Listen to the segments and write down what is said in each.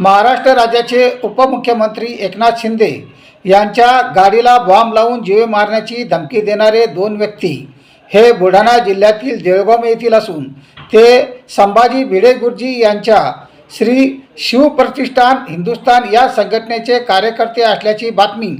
महाराष्ट्र राज्याचे उपमुख्यमंत्री एकनाथ शिंदे यांच्या गाडीला बॉम्ब लावून जीवे मारण्याची धमकी देणारे दोन व्यक्ती हे बुलढाणा जिल्ह्यातील जळगाव येथील असून ते संभाजी भिडे गुरुजी यांच्या श्री शिवप्रतिष्ठान हिंदुस्थान या संघटनेचे कार्यकर्ते असल्याची बातमी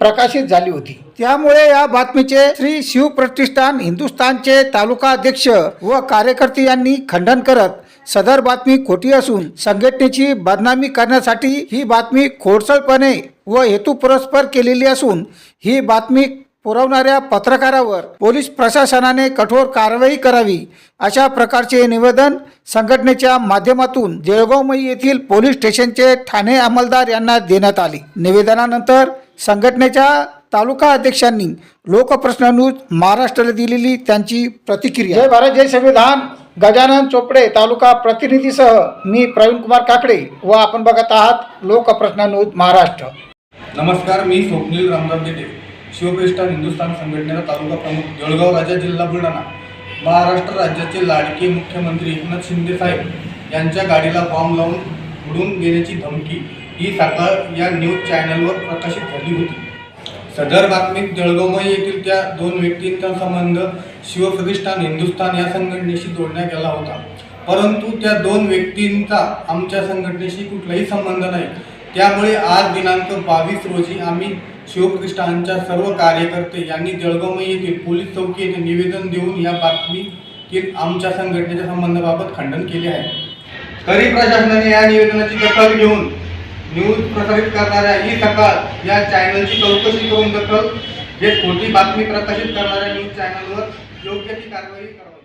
प्रकाशित झाली होती. त्यामुळे या बातमीचे श्री शिवप्रतिष्ठान हिंदुस्थानचे तालुका अध्यक्ष व कार्यकर्ते यांनी खंडन करत सदर बातमी खोटी असून संघटनेची बदनामी करण्यासाठी ही बातमी खोडसळपणे व हेतुपुरस्पर केलेली असून ही बातमी पुरवणाऱ्या पत्रकारावर पोलीस प्रशासनाने कठोर कारवाई करावी अशा प्रकारचे निवेदन संघटनेच्या माध्यमातून जळगावमई येथील पोलीस स्टेशनचे ठाणे अंमलदार यांना देण्यात आले. निवेदनानंतर संघटनेच्या तालुका अध्यक्षांनी लोकप्रश्न न्यूज महाराष्ट्राला दिलेली त्यांची प्रतिक्रिया. जय भारत जय संविधान. गजानन चोपडे तालुका प्रतिनिधीसह मी प्रवीण कुमार काकडे व आपण बघत आहात लोकप्रश्न न्यूज महाराष्ट्र. नमस्कार मी स्वप्नील रामदास देते शिवप्रतिष्ठान हिंदुस्थान संघटनेचा तालुका प्रमुख जळगाव राजा जिल्हा बुलढाणा महाराष्ट्र राज्याचे लाडके मुख्यमंत्री एकनाथ शिंदे साहेब यांच्या गाडीला बॉम्ब लावून उडून देण्याची धमकी ही सकाळ या न्यूज चॅनलवर प्रकाशित झाली होती. सदर बातमीत जळगावमय येथील त्या दोन व्यक्तींचा संबंध शिवप्रतिष्ठान हिंदुस्थान या संघटनेशी जोडण्यात गेला होता. परंतु त्या दोन व्यक्तींचा आमच्या संघटनेशी कुठलाही संबंध नाही. त्यामुळे आज दिनांक बावीस रोजी आम्ही शिवप्रतिष्ठानच्या सर्व कार्यकर्ते यांनी जळगावमय येथील पोलीस चौकी येथे निवेदन देऊन या बातमीतील आमच्या संघटनेच्या संबंधाबाबत खंडन केले आहे. तरी प्रशासनाने या निवेदनाची दखल घेऊन न्यूज प्रसारित करणाऱ्या ई सकाळ या चॅनलची चौकशी करून दखल. जे खोटी बातमी प्रकाशित करणाऱ्या न्यूज चॅनलवर योग्य ती कारवाई करावी